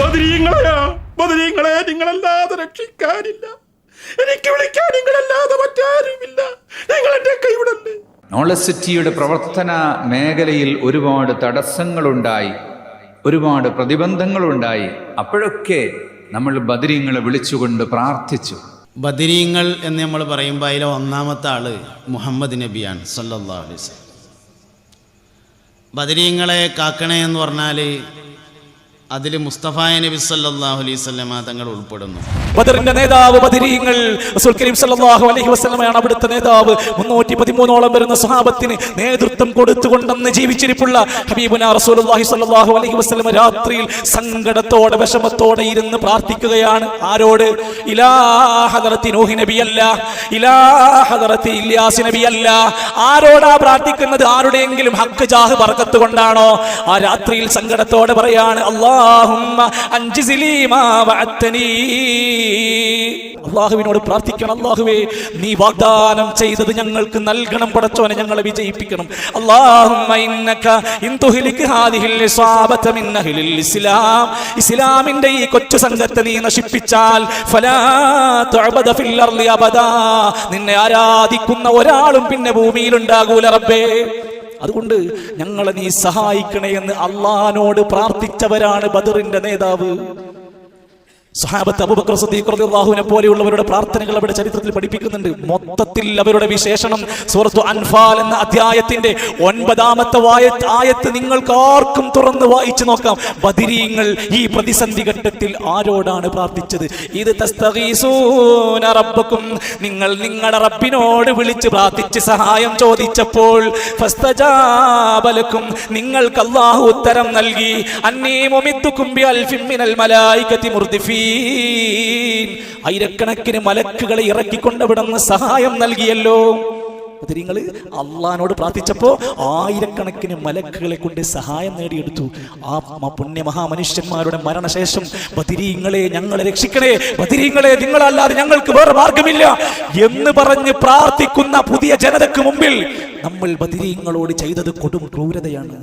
ബദരീങ്ങളെയാ ബദരീങ്ങളെ നിങ്ങളല്ലാതെ രക്ഷിക്കാനില്ല. എനിക്ക് വിളിക്കാൻ നിങ്ങളല്ലാതെ മറ്റാരുമില്ല. നിങ്ങൾ എന്റെ കൈവിടല്ലേ? നോളജ് സിറ്റിയുടെ പ്രവർത്തന മേഖലയിൽ ഒരുപാട് തടസ്സങ്ങളുണ്ടായി ഒരുപാട് പ്രതിബന്ധങ്ങളുണ്ടായി. അപ്പോഴൊക്കെ നമ്മൾ ബദരീങ്ങളെ വിളിച്ചുകൊണ്ട് പ്രാർത്ഥിച്ചു. ബദരീങ്ങൾ എന്ന് നമ്മൾ പറയുമ്പോൾ അതിലെ ഒന്നാമത്തെ ആൾ മുഹമ്മദ് നബിയാണ് സല്ലാ അലൈഹി വസല്ലം. ബദരീങ്ങളെ കാക്കണേ എന്ന് പറഞ്ഞാൽ അതിൽ മുസ്തഫായ നബി സല്ലല്ലാഹു അലൈഹി വസല്ലമ തങ്ങൾ ഉൾപ്പെടുന്നു. ബദറിന്റെ നേതാവ് ബദരീങ്ങൾ റസൂൽ കരീം സല്ലല്ലാഹു അലൈഹി വസല്ലമയാണ് അവിടുത്തെ നേതാവ്. 313 ഓളം വരുന്ന സ്വഹാബത്തിന് നേതൃത്വം കൊടുത്തുകൊണ്ടെന്ന് ജീവിച്ചിരിപ്പുള്ള ഹബീബുന റസൂലുള്ളാഹി സല്ലല്ലാഹു അലൈഹി വസല്ലമ രാത്രിയിൽ സങ്കടത്തോടെ വിഷമത്തോടെ ഇരുന്ന് പ്രാർത്ഥിക്കുകയാണ്. ആരോട്? ഇലാ ഹദറത്തി നൂഹി നബിയല്ല ഇലാ ഹദറത്തി ഇല്യാസ് നബിയല്ല. ആരോടാ പ്രാർത്ഥിക്കുന്നത്? ആരുടെയെങ്കിലും ഹക്ക് ജാഹ് ബർക്കത്ത് കൊണ്ടാണോ? ആ രാത്രിയിൽ സങ്കടത്തോടെ പറയാണ് വഅത്തനീ അള്ളാഹുവിനോട് പ്രാർത്ഥിക്കണം അള്ളാഹുവേ നീ വാഗ്ദാനം ചെയ്തത് ഞങ്ങൾക്ക് നൽകണം പടച്ചോനെ ഞങ്ങളെ വിജയിപ്പിക്കണം. ഇസ്ലാമിന്റെ ഈ കൊച്ചു സംഘത്തെ നീ നശിപ്പിച്ചാൽ നിന്നെ ആരാധിക്കുന്ന ഒരാളും പിന്നെ ഭൂമിയിൽ ഉണ്ടാകൂല റബ്ബേ. അതുകൊണ്ട് ഞങ്ങളെ നീ സഹായിക്കണേ എന്ന് അള്ളഹാനോട് പ്രാർത്ഥിച്ചവരാണ് ബദറിന്റെ നേതാവ്. സഹാബത്ത് അബൂബക്കർ സിദ്ദീഖ് റളിയല്ലാഹുവിനെ പോലെയുള്ളവരുടെ പ്രാർത്ഥനകൾ അവരുടെ ചരിത്രത്തിൽ പഠിപ്പിക്കുന്നുണ്ട്. മൊത്തത്തിൽ അവരുടെ വിശേഷണം സൂറത്തു അൻഫാൽ എന്ന അധ്യായത്തിന്റെ ഒൻപതാമത്തെ ആയത്ത് നിങ്ങൾക്ക് ആർക്കും തുറന്ന് വായിച്ചു നോക്കാം. ബദിരീങ്ങൾ ഈ പ്രതിസന്ധി ഘട്ടത്തിൽ ആരോടാണ് പ്രാർത്ഥിച്ചത്? ഇത് റബ്ബക്കും നിങ്ങൾ നിങ്ങളുടെ റബ്ബിനോട് വിളിച്ച് പ്രാർത്ഥിച്ച് സഹായം ചോദിച്ചപ്പോൾ നിങ്ങൾക്ക് അല്ലാഹു ഉത്തരം നൽകി. അന്നീ മുമിദ്ദുക്കും ബി അൽഫിൻ മിനൽ മലായികതി മുർദിഫീൻ. ആയിരക്കണക്കിന് മലക്കുകളെ ഇറക്കിക്കൊണ്ടവിടുന്ന് സഹായം നൽകിയല്ലോ. അത് നിങ്ങൾ അള്ളഹാനോട് പ്രാർത്ഥിച്ചപ്പോ ആയിരക്കണക്കിന് മലക്കുകളെ കൊണ്ട് സഹായം നേടിയെടുത്തു. ആ പുണ്യ മഹാമനുഷ്യന്മാരുടെ മരണശേഷം ബദിരീങ്ങളെ ഞങ്ങളെ രക്ഷിക്കണേ ബദിരീങ്ങളെ നിങ്ങളല്ലാതെ ഞങ്ങൾക്ക് വേറെ മാർഗമില്ല എന്ന് പറഞ്ഞ് പ്രാർത്ഥിക്കുന്ന പുതിയ ജനതക്ക് മുമ്പിൽ നമ്മൾ ബദിരീങ്ങളോട് ചെയ്തത് കൊടും ക്രൂരതയാണ്.